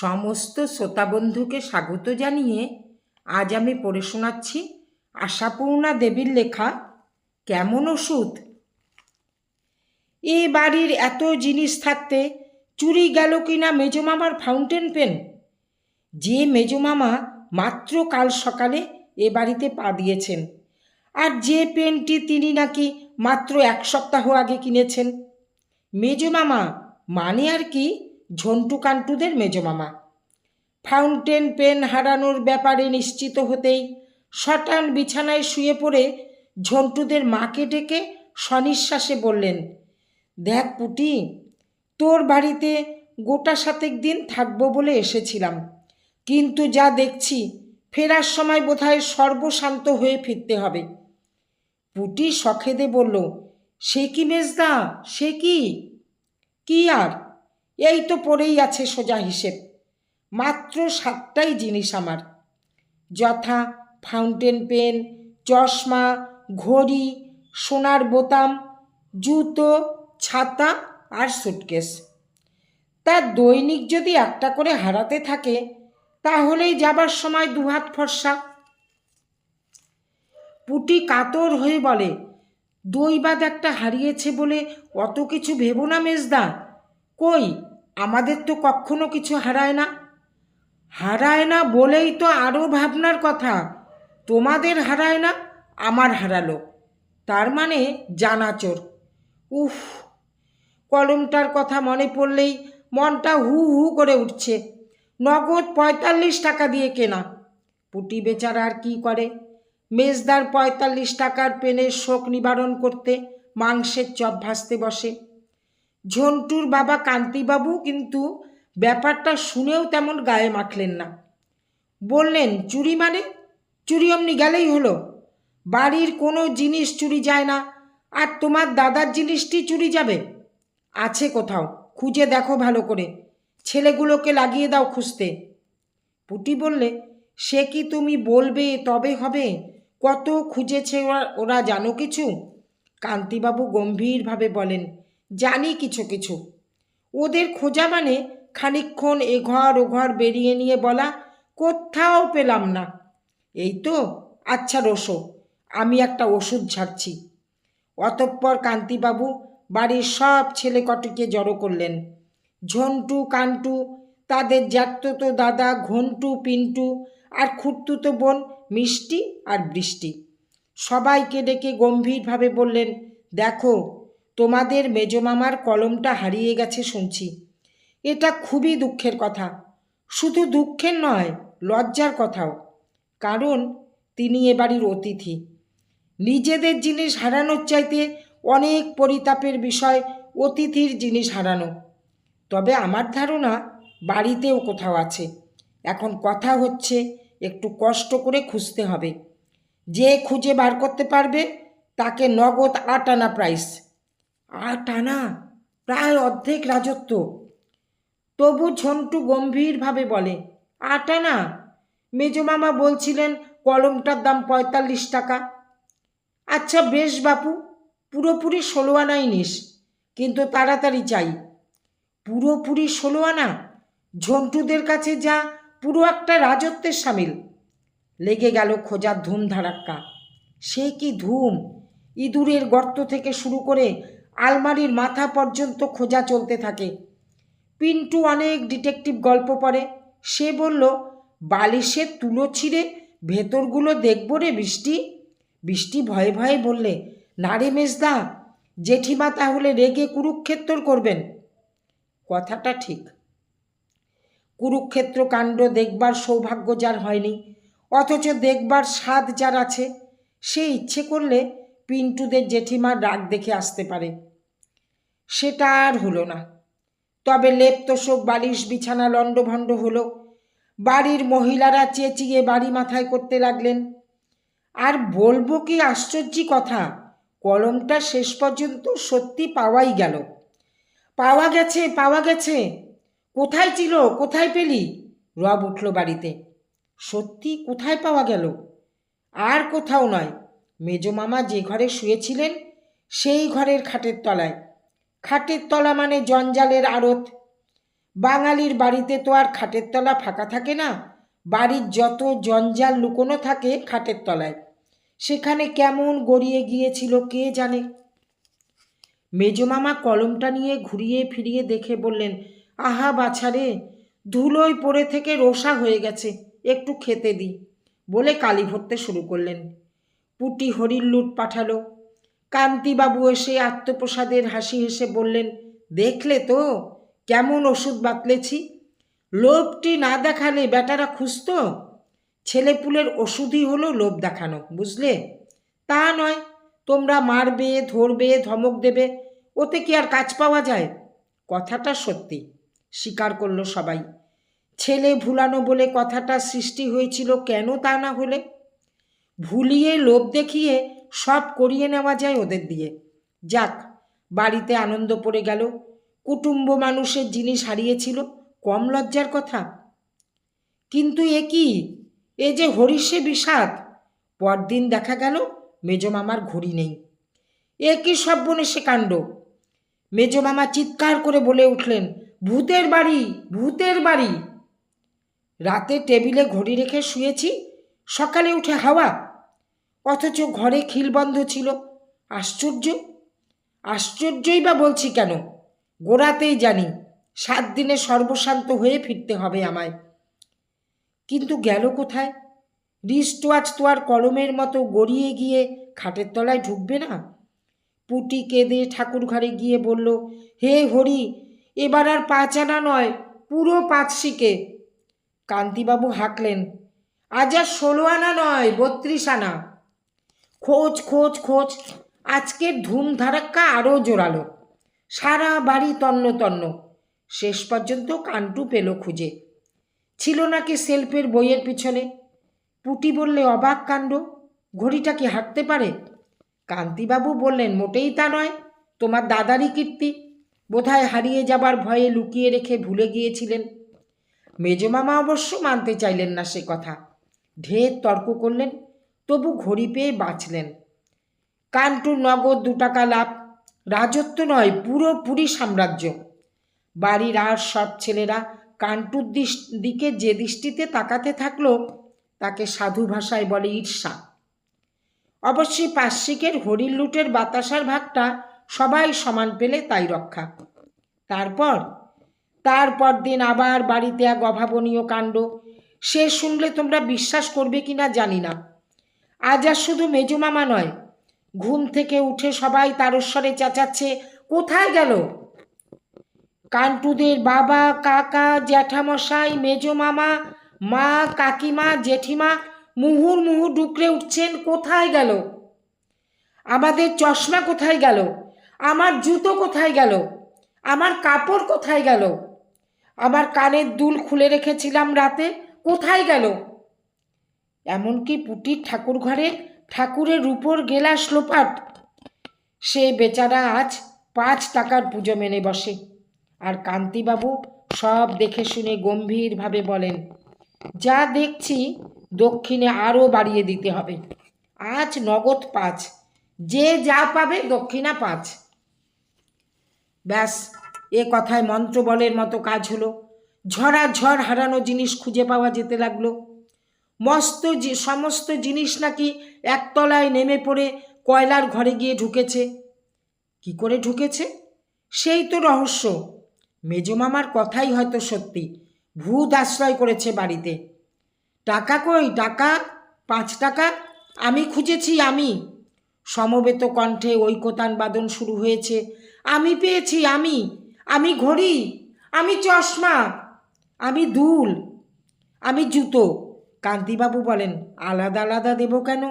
সমস্ত শ্রোতাবন্ধুকে স্বাগত জানিয়ে আজ আমি পড়ে শোনাচ্ছি আশাপূর্ণা দেবীর লেখা, কেমন ওষুধ? এ বাড়ির এত জিনিস থাকতে চুরি গেল কিনা মেজমামার ফাউন্টেন পেন? যে মেজমামা মাত্র কাল সকালে এ বাড়িতে পা দিয়েছেন, আর যে পেনটি তিনি নাকি মাত্র এক সপ্তাহ আগে কিনেছেন। মেজমামা মানে আর কি? ঝন্টু কান্টুদের মেজমামা ফাউন্টেন পেন হারানোর ব্যাপারে নিশ্চিত হতেই শটান বিছানায় শুয়ে পড়ে ঝন্টুদের মাকে ডেকে সনিশ্বাসে বললেন, দেখ পুটি, তোর বাড়িতে গোটা সাতেক দিন থাকব বলে এসেছিলাম। কিন্তু যা দেখছি, ফেরার সময় বোধহয় সর্বশান্ত হয়ে ফিরতে হবে। পুটি সখেদে বলল, সে কি মেজদা? সে কি? কি আর? এই তো পড়েই আছে সোজা হিসেব। মাত্র সাতটাই জিনিস আমার। যথা ফাউন্টেন পেন, চশমা, ঘড়ি, সোনার বোতাম, জুতো, ছাতা আর সুটকেস। তার দৈনিক যদি একটা করে হারাতে থাকে, তাহলেই যাবার সময় দুহাত ফর্সা। পুটি কাতর হয়ে বলে দইবাদ একটা হারিয়েছে বলে অত কিছু ভেবো না মেজদা। কই? আমাদের তো কখনো কিছু হারায় না। হারায় না বলেই তো আরও ভাবনার কথা। তোমাদের হারায় না, আমার হারালো। তার মানে জানাচোর উফ, কলমটার কথা মনে পড়লেই মনটা হু হু করে উঠছে। নগদ পঁয়তাল্লিশ টাকা দিয়ে কেনা। পুটি বেচারা আর কি করে? মেজদার পঁয়তাল্লিশ টাকার পেনের শোক নিবারণ করতে মাংসের চপ ভাসতে বসে। ঝন্টুর বাবা কান্তিবাবু কিন্তু ব্যাপারটা শুনেও তেমন গায়ে মাখলেন না। বললেন, চুরি মানে? চুরি অমনি গেলেই হলো। বাড়ির কোনো জিনিস চুরি যায় না, আর তোমার দাদার জিনিসটি চুরি যাবে। আছে কোথাও, খুঁজে দেখো ভালো করে। ছেলেগুলোকে লাগিয়ে দাও খুঁজতে। পুটি বললে, সে কি তুমি বলবে, তবে হবে? কত খুঁজেছে ওরা ওরা জানো কিছু? কান্তিবাবু গম্ভীরভাবে বলেন জানি কিছু কিছু। ওদের খোঁজা মানে খানিক্ষণ এ ঘর ও ঘর বেরিয়ে নিয়ে বলা, কোথাও পেলাম না। এই তো আচ্ছা রসো, আমি একটা ওষুধ ছাড়ছি। অতঃপর কান্তিবাবু বাড়ির সব ছেলে কটিকে জড়ো করলেন। ঝন্টু, কান্টু, তাদের জ্যাঠতো দাদা, ঘন্টু, পিন্টু আর খুঁড়তুতো বোন, মিষ্টি আর বৃষ্টি। সবাইকে ডেকে গম্ভীরভাবে বললেন, দেখো তোমাদের মেজমামার কলমটা হারিয়ে গেছে শুনছি। এটা খুবই দুঃখের কথা। শুধু দুঃখের নয়, লজ্জার কথাও। কারণ তিনি এ বাড়ির অতিথি। নিজেদের জিনিস হারানোর চাইতে অনেক পরিতাপের বিষয় অতিথির জিনিস হারানো। তবে আমার ধারণা বাড়িতেও কোথাও আছে। এখন কথা হচ্ছে, একটু কষ্ট করে খুঁজতে হবে। যে খুঁজে বার করতে পারবে, তাকে নগদ আট আনা প্রাইস। আট আনা প্রায় অর্ধেক রাজত্ব। তবু ঝন্টু গম্ভীরভাবে বলে আট আনা মেজমামা বলছিলেন কলমটার দাম পঁয়তাল্লিশ টাকা। আচ্ছা বেশ বাপু, পুরোপুরি ষোলো আনাই নিস কিন্তু তাড়াতাড়ি চাই। পুরোপুরি ষোলো আনা? ঝন্টুদের কাছে যা পুরো একটা রাজত্বের সামিল লেগে গেল খোঁজার ধুম ধারাক্কা সে কি ধুম? ইঁদুরের গর্ত থেকে শুরু করে আলমারির মাথা পর্যন্ত খোঁজা চলতে থাকে। পিন্টু অনেক ডিটেকটিভ গল্প পড়ে। সে বলল, বালিশে তুলো ছিঁড়ে, ভেতরগুলো দেখব রে বৃষ্টি। বৃষ্টি ভয়ে ভয়ে বললে, না রে মেজদা, জেঠিমা তাহলে রেগে কুরুক্ষেত্র করবেন। কথাটা ঠিক। কুরুক্ষেত্র কাণ্ড দেখবার সৌভাগ্য যার হয়নি, অথচ দেখবার স্বাদ যার আছে, সে ইচ্ছে করলে পিন্টুদের জেঠিমার রাগ দেখে আসতে পারে। সেটা আর হলো না। তবে লেপ তোষক বালিশ, বিছানা, লণ্ডভণ্ড হলো। বাড়ির মহিলারা চেঁচিয়ে বাড়ি মাথায় করতে লাগলেন। আর বলব কি আশ্চর্য কথা, কলমটা শেষ পর্যন্ত সত্যি পাওয়াই গেল। পাওয়া গেছে পাওয়া গেছে। কোথায় ছিল, কোথায় পেলি? রব উঠল বাড়িতে। সত্যি কোথায় পাওয়া গেল? আর কোথাও নয়। মেজমামা যে ঘরে শুয়েছিলেন, সেই ঘরের খাটের তলায়। খাটের তলা মানে জঞ্জালের আড়ত। বাঙালির বাড়িতে তো আর খাটের তলা ফাঁকা থাকে না। বাড়ির যত জঞ্জাল লুকোনো থাকে খাটের তলায়। সেখানে কেমন গড়িয়ে গিয়েছিল কে জানে? মেজমামা কলমটা নিয়ে ঘুরিয়ে ফিরিয়ে দেখে বললেন, আহা বাছারে ধুলোয় পড়ে থেকে রোসা হয়ে গেছে, একটু খেতে দিই বলে কালি ভরতে শুরু করলেন। পুটি হরির লুট পাঠালো। কান্তিবাবু এসে আত্মপ্রসাদের হাসি হেসে বললেন, দেখলে তো, কেমন ওষুধ বাতলেছি। লোভটি না দেখালে বেটারা খুঁজত। ছেলেপুলের ওষুধই হলো লোভ দেখানো, বুঝলে? তা নয়, তোমরা মারবে, ধরবে, ধমক দেবে, ওতে কি আর কাজ পাওয়া যায়? কথাটা সত্যি, স্বীকার করল সবাই। ছেলে ভুলানো বলে কথাটা সৃষ্টি হয়েছিল কেন তা না হলে? ভুলিয়ে লোভ দেখিয়ে সব করিয়ে নেওয়া যায় ওদের দিয়ে। যাক, বাড়িতে আনন্দ পড়ে গেল। কুটুম্ব মানুষের জিনিস হারিয়েছিল, কম লজ্জার কথা। কিন্তু এ কি? এ যে হরিষে বিষাদ। পরদিন দেখা গেল মেজমামার ঘড়ি নেই। এ কি সব বনে সে কাণ্ড মেজমামা চিৎকার করে বলে উঠলেন, ভূতের বাড়ি ভূতের বাড়ি! রাতে টেবিলে ঘড়ি রেখে শুয়েছি, সকালে উঠে হাওয়া। অথচ ঘরে খিলবন্ধ ছিল। আশ্চর্য? আশ্চর্যই বা বলছি কেন? গোড়াতেই জানি, সাত দিনে সর্বশান্ত হয়ে ফিরতে হবে আমায়। কিন্তু গেল কোথায়? রিস্ট ওয়াচ তো আর কলমের মতো গড়িয়ে গিয়ে খাটের তলায় ঢুকবে না? পুটি কেঁদে ঠাকুর ঘরে গিয়ে বলল, হে হরি, এবার আর পাঁচ আনা নয়, পুরো পাঁচ শিকে কান্তিবাবু হাঁকলেন, আজ আর ষোলো আনা নয়, বত্রিশ আনা। খোঁজ খোঁজ খোঁজ। আজকের ধুমধারাক্কা আরও জোরালো। সারা বাড়ি তন্ন তন্ন। শেষ পর্যন্ত কান্টু পেল খুঁজে। ছিল নাকি সেলফের বইয়ের পিছনে? পুটি বললে, অবাক কাণ্ড। ঘড়িটা কি হাঁটতে পারে? কান্তিবাবু বললেন, মোটেই তা নয়। তোমার দাদারই কীর্তি। বোধহয় হারিয়ে যাবার ভয়ে লুকিয়ে রেখে ভুলে গিয়েছিলেন। মেজমামা অবশ্য মানতে চাইলেন না সে কথা। ঢের তর্ক করলেন। তবু ঘড়ি পেয়ে বাঁচলেন। কান্টুর নগদ দু টাকা লাভ, রাজত্ব নয় পুরোপুরি সাম্রাজ্য। বাড়ির আর সব ছেলেরা কান্টুর দিকে যে দৃষ্টিতে তাকাতে থাকল, তাকে সাধু ভাষায় বলে ঈর্ষা। অবশ্যই পার্শ্বিকের হরির লুটের বাতাসার ভাগটা সবাই সমান পেলে তাই রক্ষা। তারপর তারপর দিন আবার বাড়িতে এক অভাবনীয় কাণ্ড। সে শুনলে তোমরা বিশ্বাস করবে কি না জানি না। আজ আর শুধু মেজমামা নয়, ঘুম থেকে উঠে সবাই তারস্বরে চেঁচাচ্ছে, কোথায় গেল? কান্টুদের বাবা, কাকা, জ্যাঠামশাই মেজমামা মা, কাকিমা, জেঠিমা, মুহুর মুহু ডুকরে উঠছেন, কোথায় গেল? আমাদের চশমা কোথায় গেল? আমার জুতো কোথায় গেল? আমার কাপড় কোথায় গেল? আমার কানের দুল খুলে রেখেছিলাম রাতে, কোথায় গেল? এমনকি পুটির ঠাকুর ঘরে ঠাকুরের উপর গেলাস লোপাট। সে বেচারা আজ পাঁচ টাকার পুজো মেনে বসে। আর কান্তিবাবু সব দেখে শুনে গম্ভীরভাবে বলেন, যা দেখছি দক্ষিণে আরও বাড়িয়ে দিতে হবে। আজ নগদ পাঁচ। যে যা পাবে দক্ষিণা পাঁচ। ব্যাস, এ কথায় মন্ত্রবলের মতো কাজ হলো। ঝরা ঝড় হারানো জিনিস খুঁজে পাওয়া যেতে লাগল। মস্ত যে সমস্ত জিনিস নাকি একতলায় নেমে পড়ে কয়লার ঘরে গিয়ে ঢুকেছে। কি করে ঢুকেছে? সেই তো রহস্য। মেজমামার কথাই হয়তো সত্যি। ভূত আশ্রয় করেছে বাড়িতে। টাকা কই? টাকা? পাঁচ টাকা? আমি খুঁজেছি, আমি। সমবেত কণ্ঠে ঐকতান বাদন শুরু হয়েছে। আমি পেয়েছি, আমি। আমি ঘড়ি। আমি চশমা। আমি দুল। আমি জুতো। কান্তিবাবু বলেন, আলাদা আলাদা দেব কেন?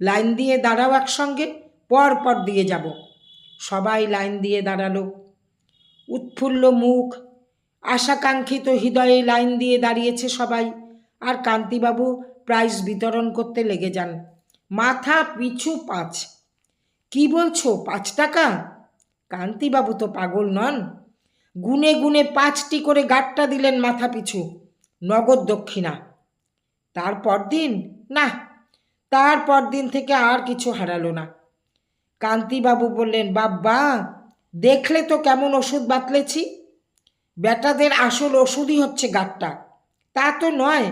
লাইন দিয়ে দাঁড়াও একসঙ্গে, পর পর দিয়ে যাব। সবাই লাইন দিয়ে দাঁড়াল। উৎফুল্ল মুখ, আশাকাঙ্ক্ষিত হৃদয়ে লাইন দিয়ে দাঁড়িয়েছে সবাই, আর কান্তিবাবু প্রাইজ বিতরণ করতে লেগে যান। মাথা পিছু পাঁচ। কি বলছো, পাঁচ টাকা? কান্তিবাবু তো পাগল নন। গুনে গুনে পাঁচটি করে গাঁটটা দিলেন মাথা পিছু। নগদ দক্ষিণা। তারপর দিন? না, তারপর দিন থেকে আর কিছু হারালো না। কান্তিবাবু বললেন, বাব্বা, দেখলে তো কেমন ওষুধ বাতলেছি। বেটাদের আসল ওষুধই হচ্ছে গাট্টা। তা তো নয়,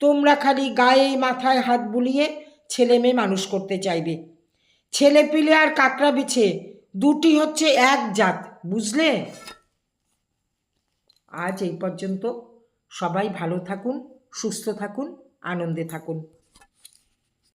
তোমরা খালি গায়ে মাথায় হাত বুলিয়ে ছেলে মেয়ে মানুষ করতে চাইবে। ছেলে পিলে আর কাকড়া বিছে, দুটি হচ্ছে এক জাত, বুঝলে? আজ এই পর্যন্ত। সবাই ভালো থাকুন, সুস্থ থাকুন। আনন্দে থাকুন।